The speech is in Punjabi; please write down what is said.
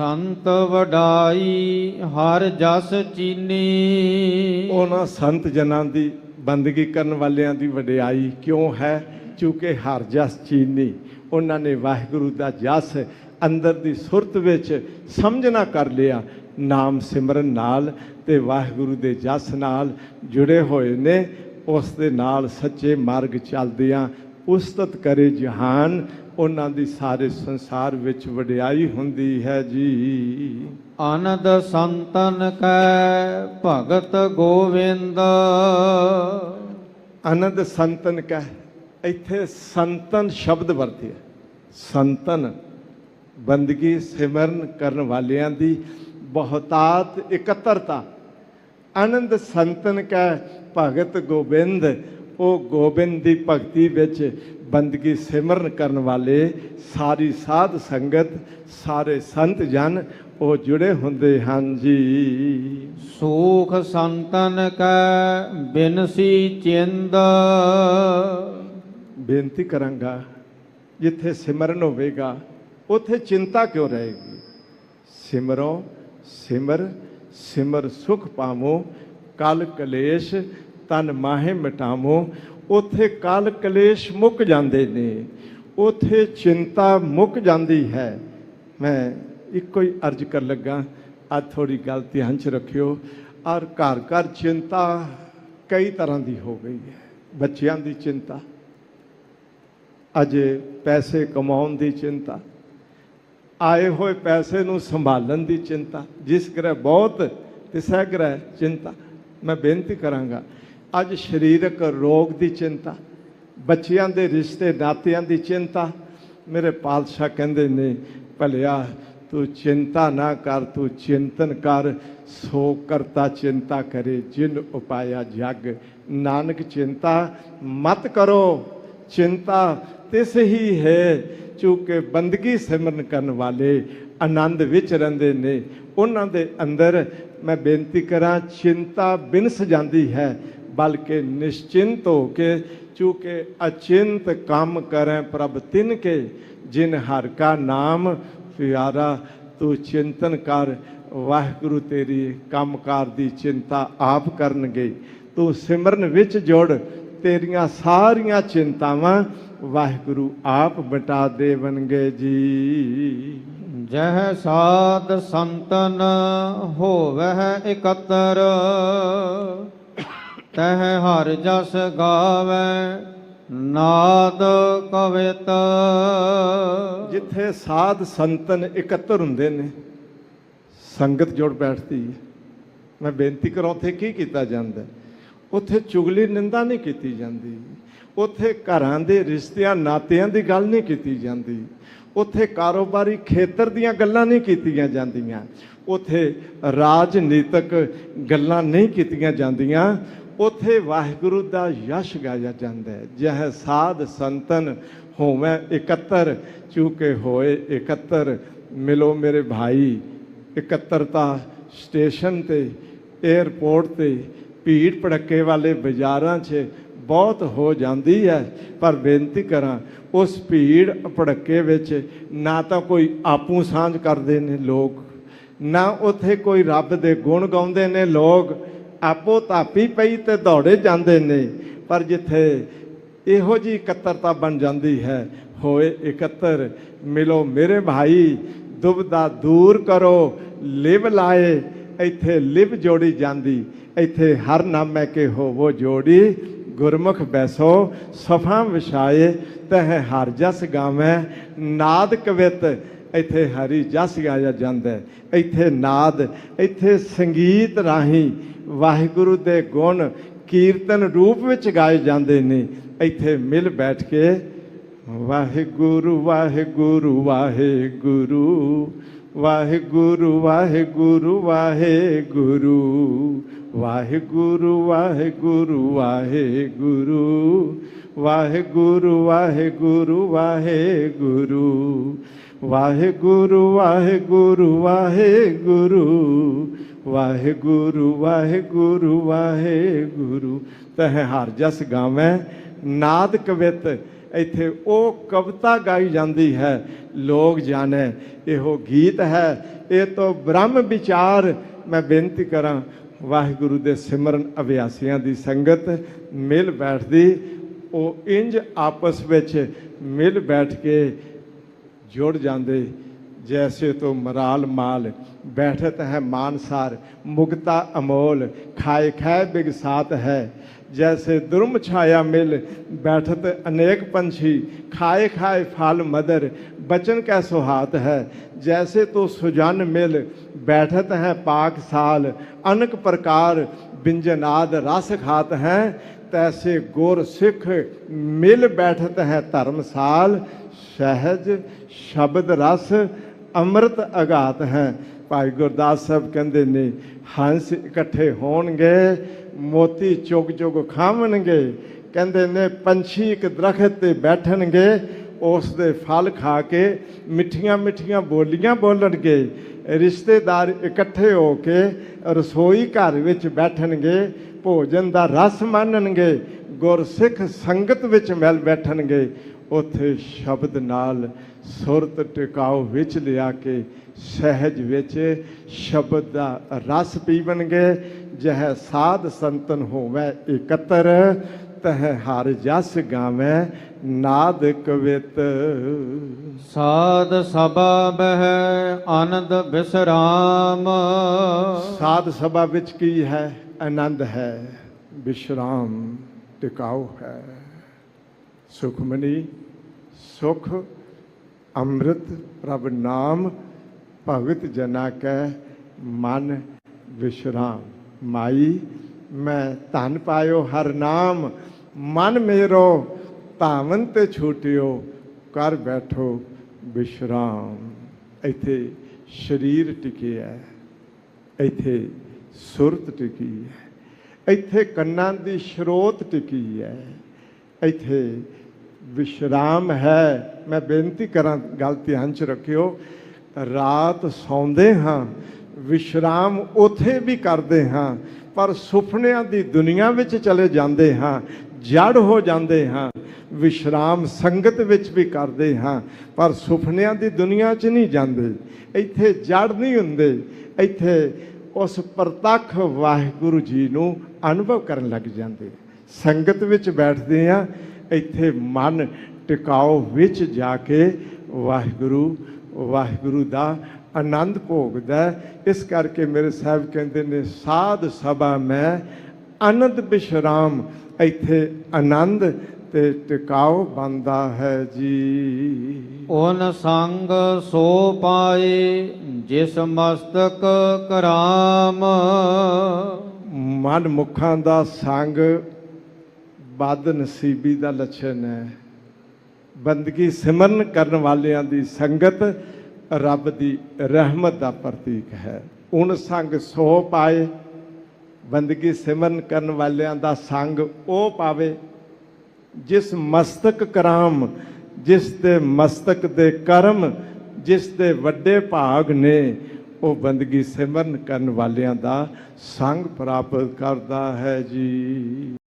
ਸੰਤ ਵਡਾਈ ਹਰ ਜਸ ਚੀਨੀ। ਉਹਨਾਂ ਸੰਤ ਜਨਾਂ ਦੀ ਬੰਦਗੀ ਕਰਨ ਵਾਲਿਆਂ ਦੀ ਵਡਿਆਈ ਕਿਉਂ ਹੈ? ਕਿਉਂਕਿ ਹਰ ਜਸ ਚੀਨੀ। ਉਹਨਾਂ ਨੇ ਵਾਹਿਗੁਰੂ ਦਾ ਜਸ ਅੰਦਰ ਦੀ ਸੁਰਤ ਵਿੱਚ ਸਮਝਣਾ ਕਰ ਲਿਆ। ਨਾਮ ਸਿਮਰਨ ਨਾਲ ਤੇ ਵਾਹਿਗੁਰੂ ਦੇ ਜਸ ਨਾਲ ਜੁੜੇ ਹੋਏ ਨੇ। ਉਸ ਦੇ ਨਾਲ ਸੱਚੇ ਮਾਰਗ ਚੱਲਦਿਆਂ ਉਸਤਤ ਕਰੇ ਜਹਾਨ। ਉਹਨਾਂ ਦੀ ਸਾਰੇ ਸੰਸਾਰ ਵਿੱਚ ਵਡਿਆਈ ਹੁੰਦੀ ਹੈ ਜੀ। ਆਨੰਦ ਸੰਤਨ ਕੈ ਭਗਤ ਗੋਵਿੰਦ। ਆਨੰਦ ਸੰਤਨ ਕਹਿ ਇੱਥੇ ਸੰਤਨ ਸ਼ਬਦ ਵਰਤਿਆ ਸੰਤਨ ਬੰਦਗੀ ਸਿਮਰਨ ਕਰਨ ਵਾਲਿਆਂ ਦੀ ਬਹੁਤਾਤ ਇਕੱਤਰਤਾ। ਆਨੰਦ ਸੰਤਨ ਕਹਿ ਭਗਤ ਗੋਬਿੰਦ ਉਹ ਗੋਬਿੰਦ ਦੀ ਭਗਤੀ ਵਿੱਚ ਬੰਦਗੀ ਸਿਮਰਨ ਕਰਨ ਵਾਲੇ ਸਾਰੀ ਸਾਧ ਸੰਗਤ ਸਾਰੇ ਸੰਤ ਜਨ ਉਹ ਜੁੜੇ ਹੁੰਦੇ ਹਨ ਜੀ। ਸੂਖ ਸੰਤਨ ਕੈ ਬਿਨਸੀ ਚਿੰਦ। ਬੇਨਤੀ ਕਰਾਂਗਾ ਜਿੱਥੇ ਸਿਮਰਨ ਹੋਵੇਗਾ ਉੱਥੇ ਚਿੰਤਾ ਕਿਉਂ ਰਹੇਗੀ? ਸਿਮਰੋ ਸਿਮਰ ਸਿਮਰ ਸੁਖ ਪਾਵੋ ਕਲ ਕਲੇਸ਼ ਤਨ ਮਾਹੇ ਮਿਟਾਵੋ, ਉੱਥੇ ਕਾਲ ਕਲੇਸ਼ ਮੁੱਕ ਜਾਂਦੇ ਨੇ, ਉੱਥੇ ਚਿੰਤਾ ਮੁੱਕ ਜਾਂਦੀ ਹੈ। ਮੈਂ ਇੱਕੋ ਹੀ ਅਰਜ਼ ਕਰ ਲੱਗਾ ਅੱਜ ਥੋੜੀ ਗੱਲ ਧਿਆਨ ਚ ਰੱਖਿਓ ਔਰ ਘਰ ਘਰ ਚਿੰਤਾ ਕਈ ਤਰ੍ਹਾਂ ਦੀ ਹੋ ਗਈ ਹੈ, ਬੱਚਿਆਂ ਦੀ ਚਿੰਤਾ, ਅਜੇ ਪੈਸੇ ਕਮਾਉਣ ਦੀ ਚਿੰਤਾ, ਆਏ ਹੋਏ ਪੈਸੇ ਨੂੰ ਸੰਭਾਲਣ ਦੀ ਚਿੰਤਾ, ਜਿਸ ਗ੍ਰਹਿ ਬਹੁਤ ਸਹਿ ਗ੍ਰਹਿ ਚਿੰਤਾ, ਮੈਂ ਬੇਨਤੀ ਕਰਾਂਗਾ ਅੱਜ ਸਰੀਰਕ ਰੋਗ ਦੀ ਚਿੰਤਾ, ਬੱਚਿਆਂ ਦੇ ਰਿਸ਼ਤੇ ਨਾਤਿਆਂ ਦੀ ਚਿੰਤਾ। ਮੇਰੇ ਪਾਤਸ਼ਾਹ ਕਹਿੰਦੇ ਨੇ, ਭਲਿਆ ਤੂੰ ਚਿੰਤਾ ਨਾ ਕਰ, ਤੂੰ ਚਿੰਤਨ ਕਰ, ਸੋ ਕਰਤਾ ਚਿੰਤਾ ਕਰੇ, ਜਿਨ ਉਪਾਇਆ ਜਗ। ਨਾਨਕ ਚਿੰਤਾ ਮਤ ਕਰੋ, ਚਿੰਤਾ ਤਿਸ ਹੀ ਹੈ, ਚੂੰਕਿ ਬੰਦਗੀ ਸਿਮਰਨ ਕਰਨ ਵਾਲੇ ਆਨੰਦ ਵਿੱਚ ਰਹਿੰਦੇ ਨੇ। ਉਹਨਾਂ ਦੇ ਅੰਦਰ ਮੈਂ ਬੇਨਤੀ ਕਰਾਂ, ਚਿੰਤਾ ਬਿਨਸ ਜਾਂਦੀ ਹੈ ਬਲਕਿ ਨਿਸ਼ਚਿੰਤ ਹੋ ਕੇ ਚੂੰਕਿ ਅਚਿੰਤ ਕੰਮ ਕਰੈ ਪ੍ਰਭ ਤਿਨ ਕੇ ਜਿਨ ਹਰ ਕਾ ਨਾਮ ਪਿਆਰਾ ਤੂੰ ਚਿੰਤਨ ਕਰ ਵਾਹਿਗੁਰੂ ਤੇਰੀ ਕੰਮਕਾਰ ਦੀ ਚਿੰਤਾ ਆਪ ਕਰਨਗੇ ਤੂੰ ਸਿਮਰਨ ਵਿੱਚ ਜੁੜ ਤੇਰੀਆਂ ਸਾਰੀਆਂ ਚਿੰਤਾਵਾਂ ਵਾਹਿਗੁਰੂ ਆਪ ਬਟਾ ਦੇਵਨਗੇ ਜੀ ਜਹ ਸਾਧ ਸੰਤਨ ਹੋਵਹਿ ਇਕਤਰ ਤਹ ਹਰ ਜਸ ਗਾਵੇ, ਨਾਦ ਕਵਿਤ। ਜਿੱਥੇ ਸਾਧ ਸੰਤਨ ਇਕੱਤਰ ਹੁੰਦੇ ਨੇ, ਸੰਗਤ ਜੁੜ ਬੈਠਦੀ ਹੈ। ਮੈਂ ਬੇਨਤੀ ਕਰਾਂ, ਉੱਥੇ ਕੀ ਕੀਤਾ ਜਾਂਦਾ? ਉੱਥੇ ਚੁਗਲੀ ਨਿੰਦਾ ਨਹੀਂ ਕੀਤੀ ਜਾਂਦੀ। ਉੱਥੇ ਘਰਾਂ ਦੇ ਰਿਸ਼ਤਿਆਂ, ਨਾਤਿਆਂ ਦੀ ਗੱਲ ਨਹੀਂ ਕੀਤੀ ਜਾਂਦੀ। ਉੱਥੇ ਕਾਰੋਬਾਰੀ ਖੇਤਰ ਦੀਆਂ ਗੱਲਾਂ ਨਹੀਂ ਕੀਤੀਆਂ ਜਾਂਦੀਆਂ। ਉੱਥੇ ਰਾਜਨੀਤਿਕ ਗੱਲਾਂ ਨਹੀਂ ਕੀਤੀਆਂ ਜਾਂਦੀਆਂ। ਉੱਥੇ ਵਾਹਿਗੁਰੂ ਦਾ ਯਸ਼ ਗਾਇਆ ਜਾਂਦਾ ਹੈ। ਜਹ ਸਾਧ ਸੰਤਨ ਹੋਵੇਂ ਇਕੱਤਰ, ਚੂਕੇ ਹੋਏ ਇਕੱਤਰ, ਮਿਲੋ ਮੇਰੇ ਭਾਈ, ਇਕੱਤਰਤਾ ਸਟੇਸ਼ਨ ਤੇ 에ਅਰਪੋਰਟ ਤੇ, ਭੀੜ ਭੜੱਕੇ ਵਾਲੇ ਬਾਜ਼ਾਰਾਂ 'ਚ ਬਹੁਤ ਹੋ ਜਾਂਦੀ ਹੈ। ਪਰ ਬੇਨਤੀ ਕਰਾਂ, ਉਸ ਭੀੜ ਭੜੱਕੇ ਵਿੱਚ ਨਾ ਤਾਂ ਕੋਈ ਆਪੂ ਸਾਂਝ ਕਰਦੇ ਨੇ ਲੋਕ, ਨਾ ਉੱਥੇ ਕੋਈ ਰੱਬ ਦੇ ਗੁਣ ਗਾਉਂਦੇ ਨੇ ਲੋਕ ਆਪੋ ਤਾਪੀ ਪਈ ਤੇ ਦੌੜੇ ਜਾਂਦੇ ਨੇ, ਪਰ ਜਿੱਥੇ ਇਹੋ ਜੀ ਇਕੱਤਰਤਾ ਬਣ ਜਾਂਦੀ ਹੈ, ਹੋਏ ਇਕੱਤਰ, ਮਿਲੋ ਮੇਰੇ ਭਾਈ, ਦੁਬਦਾ ਦੂਰ ਕਰੋ, ਲਿਵ ਲਾਏ, ਇੱਥੇ ਲਿਵ ਜੋੜੀ ਜਾਂਦੀ, ਇੱਥੇ ਹਰ ਨਾਮੈ ਕੇ ਹੋਵੋ ਜੋੜੀ, ਗੁਰਮੁਖ ਬੈਸੋ, ਸਫਾ ਵਿਛਾਏ, ਤਹ ਹਰ ਜਸ ਗਾਵੇਂ, ਨਾਦ ਕਵਿਤ, ਇੱਥੇ ਹਰੀ ਜਸ ਗਾਇਆ ਜਾਂਦਾ, ਇੱਥੇ ਨਾਦ, ਇੱਥੇ ਸੰਗੀਤ ਰਾਹੀਂ ਵਾਹਿਗੁਰੂ ਦੇ ਗੁਣ ਕੀਰਤਨ ਰੂਪ ਵਿੱਚ ਗਾਏ ਜਾਂਦੇ ਨੇ ਇੱਥੇ ਮਿਲ ਬੈਠ ਕੇ ਵਾਹਿਗੁਰੂ ਵਾਹਿਗੁਰੂ ਵਾਹਿਗੁਰੂ ਵਾਹਿਗੁਰੂ ਵਾਹਿਗੁਰੂ ਵਾਹਿਗੁਰੂ ਵਾਹਿਗੁਰੂ ਵਾਹਿਗੁਰੂ ਵਾਹਿਗੁਰੂ ਵਾਹਿਗੁਰੂ ਵਾਹਿਗੁਰੂ ਵਾਹਿਗੁਰੂ ਵਾਹਿਗੁਰੂ ਵਾਹਿਗੁਰੂ ਵਾਹਿਗੁਰੂ ਵਾਹਿਗੁਰੂ ਵਾਹਿਗੁਰੂ ਵਾਹਿਗੁਰੂ। ਤਹ ਹਰ ਜਸ ਗਾਵੇਂ, ਨਾਦ ਕਵਿਤ। ਇੱਥੇ ਉਹ ਕਵਿਤਾ ਗਾਈ ਜਾਂਦੀ ਹੈ, ਲੋਕ ਜਾਣੇ, ਇਹੋ ਗੀਤ ਹੈ। ਇਹ ਤੋਂ ਬ੍ਰਹਮ ਵਿਚਾਰ ਮੈਂ ਬੇਨਤੀ ਕਰਾਂ, ਵਾਹਿਗੁਰੂ ਦੇ ਸਿਮਰਨ ਅਭਿਆਸੀਆਂ ਦੀ ਸੰਗਤ ਮਿਲ ਬੈਠਦੀ, ਉਹ ਇੰਜ ਆਪਸ ਵਿੱਚ ਮਿਲ ਬੈਠ ਕੇ ਜੁੜ ਜਾਂਦੇ। ਜੈਸੇ ਤੋ ਮਰਾਲ ਮਾਲ ਬੈਠਤ ਹੈ ਮਾਨਸਾਰ ਮੁਕਤਾ ਅਮੋਲ ਖਾਏ ਖਾਏ ਬਿਗਸਾਤ ਹੈ ਜੈਸੇ ਦੁਰਮ ਛਾਇਆ ਮਿਲ ਬੈਠਤ ਅਨੇਕ ਪੰਛੀ ਖਾਏ ਖਾਏ ਫਲ ਮਦਰ ਬਚਨ ਕੈ ਸੁਹਾਤ ਹੈ ਜੈਸੇ ਤੋ ਸੁਜਨ ਮਿਲ ਬੈਠਤ ਹੈ ਪਾਕ ਸਾਲ ਅਨਕ ਪ੍ਰਕਾਰ ਬਿੰਜਨਾਦ ਰਸ ਖਾਤ ਹੈ ਤੈਸੇ ਗੁਰ ਸਿੱਖ ਮਿਲ ਬੈਠਤ ਹੈ ਧਰਮਸਾਲ ਸਹਿਜ ਸ਼ਬਦ ਰਸ ਅੰਮ੍ਰਿਤ ਅਗਾਤ ਹੈ। ਭਾਈ ਗੁਰਦਾਸ ਸਾਹਿਬ ਕਹਿੰਦੇ ਨੇ, ਹੰਸ ਇਕੱਠੇ ਹੋਣਗੇ, ਮੋਤੀ ਚੁਗ ਚੁਗ ਖਾਵਣਗੇ। ਕਹਿੰਦੇ ਨੇ, ਪੰਛੀ ਇੱਕ ਦਰਖਤ ਤੇ ਬੈਠਣਗੇ, ਉਸ ਦੇ ਫਲ ਖਾ ਕੇ ਮਿੱਠੀਆਂ ਮਿੱਠੀਆਂ ਬੋਲੀਆਂ ਬੋਲਣਗੇ। ਰਿਸ਼ਤੇਦਾਰ ਇਕੱਠੇ ਹੋ ਕੇ ਰਸੋਈ ਘਰ ਵਿੱਚ ਬੈਠਣਗੇ, ਭੋਜਨ ਦਾ ਰਸ ਮਾਣਨਗੇ ਗੁਰਸਿੱਖ ਸੰਗਤ ਵਿੱਚ ਮਿਲ ਬੈਠਣਗੇ। ਉੱਥੇ ਸ਼ਬਦ ਨਾਲ ਸੁਰਤ ਟਿਕਾਓ ਵਿੱਚ ਲਿਆ ਕੇ ਸਹਿਜ ਵਿੱਚ ਸ਼ਬਦ ਦਾ ਰਸ ਪੀਵਣਗੇ ਜਹ ਸਾਧ ਸੰਤਨ ਹੋਵੇ ਇਕੱਤਰ ਤਹ ਹਰ ਜਸ ਗਾਵੇ ਨਾਦ ਕਵਿਤ ਸਾਧ ਸਭਾ ਬਹਿ ਆਨੰਦ ਬਿਸਰਾਮ। ਸਾਧ ਸਭਾ ਵਿੱਚ ਕੀ ਹੈ? ਆਨੰਦ ਹੈ ਵਿਸ਼ਰਾਮ ਟਿਕਾਓ ਹੈ। ਸੁਖਮਨੀ ਸੁਖ, ਅੰਮ੍ਰਿਤ ਪ੍ਰਭ ਨਾਮ, ਭਗਤ ਜਨਾ ਕੈ ਮਨ ਵਿਸ਼ਰਾਮ। ਮਾਈ, ਮੈਂ ਧਨ ਪਾਇਓ ਹਰ ਨਾਮ, ਮਨ ਮੇਰੋ ਭਾਵਨ ਤੇ ਛੂਟਿਓ ਕਰ ਬੈਠੋ ਵਿਸ਼ਰਾਮ। ਇੱਥੇ ਸਰੀਰ ਟਿਕਿਆ ਹੈ, ਇੱਥੇ ਸੁਰਤ ਟਿਕੀ ਹੈ, ਇੱਥੇ ਕੰਨਾਂ ਦੀ ਸਰੋਤ ਟਿਕੀ ਹੈ, ਇੱਥੇ ਵਿਸ਼ਰਾਮ ਹੈ। ਮੈਂ ਬੇਨਤੀ ਕਰਾਂ, ਗੱਲ ਧਿਆਨ ਚ ਰੱਖਿਓ, ਰਾਤ ਸੌਂਦੇ ਹਾਂ, ਵਿਸ਼ਰਾਮ ਉਥੇ ਵੀ ਕਰਦੇ ਹਾਂ, ਪਰ ਸੁਪਨਿਆਂ ਦੀ ਦੁਨੀਆ ਵਿੱਚ ਚਲੇ ਜਾਂਦੇ ਹਾਂ ਜੜ ਹੋ ਜਾਂਦੇ ਹਾਂ, ਵਿਸ਼ਰਾਮ ਸੰਗਤ ਵਿੱਚ ਵੀ ਕਰਦੇ ਹਾਂ, ਪਰ ਸੁਪਨਿਆਂ ਦੀ ਦੁਨੀਆ 'ਚ ਨਹੀਂ ਜਾਂਦੇ। ਇੱਥੇ ਜੜ ਨਹੀਂ ਹੁੰਦੇ, ਇੱਥੇ ਉਸ ਪ੍ਰਤੱਖ ਵਾਹਿਗੁਰੂ ਜੀ ਨੂੰ ਅਨੁਭਵ ਕਰਨ ਲੱਗ ਜਾਂਦੇ। ਸੰਗਤ ਵਿੱਚ ਬੈਠਦੇ ਆ ਇੱਥੇ ਮਨ ਟਿਕਾਓ ਵਿੱਚ ਜਾ ਕੇ ਵਾਹਿਗੁਰੂ ਵਾਹਿਗੁਰੂ ਦਾ ਆਨੰਦ ਭੋਗਦਾ। ਇਸ ਕਰਕੇ ਮੇਰੇ ਸਾਹਿਬ ਕਹਿੰਦੇ ਨੇ ਸਾਧ ਸਭਾ ਮੈਂ ਆਨੰਦ ਬਿਸ਼ਰਾਮ ਇੱਥੇ ਆਨੰਦ ਤੇ ਟਿਕਾਓ ਬੰਦਾ ਹੈ ਜੀ ਓਨ ਸੰਗ ਸੋ ਪਾਏ ਜਿਸ ਮਸਤਕ ਕਰਾਮ ਮਨ ਮੁਖਾਂ ਦਾ ਸੰਗ ਬਦ ਨਸੀਬੀ ਦਾ ਲੱਛਣ ਹੈ। ਬੰਦਗੀ ਸਿਮਰਨ ਕਰਨ ਵਾਲਿਆਂ ਦੀ ਸੰਗਤ ਰੱਬ ਦੀ ਰਹਿਮਤ ਦਾ ਪ੍ਰਤੀਕ ਹੈ। ਉਨ ਸੰਗ ਸੋ ਪਾਏ, ਬੰਦਗੀ ਸਿਮਰਨ ਕਰਨ ਵਾਲਿਆਂ ਦਾ ਸੰਗ ਉਹ ਪਾਵੇ, ਜਿਸ ਮਸਤਕ ਕਰਾਮ, ਜਿਸ ਦੇ ਮਸਤਕ ਦੇ ਕਰਮ, ਜਿਸ ਦੇ ਵੱਡੇ ਭਾਗ ਨੇ, ਉਹ ਬੰਦਗੀ ਸਿਮਰਨ ਕਰਨ ਵਾਲਿਆਂ ਦਾ ਸੰਗ ਪ੍ਰਾਪਤ ਕਰਦਾ ਹੈ ਜੀ।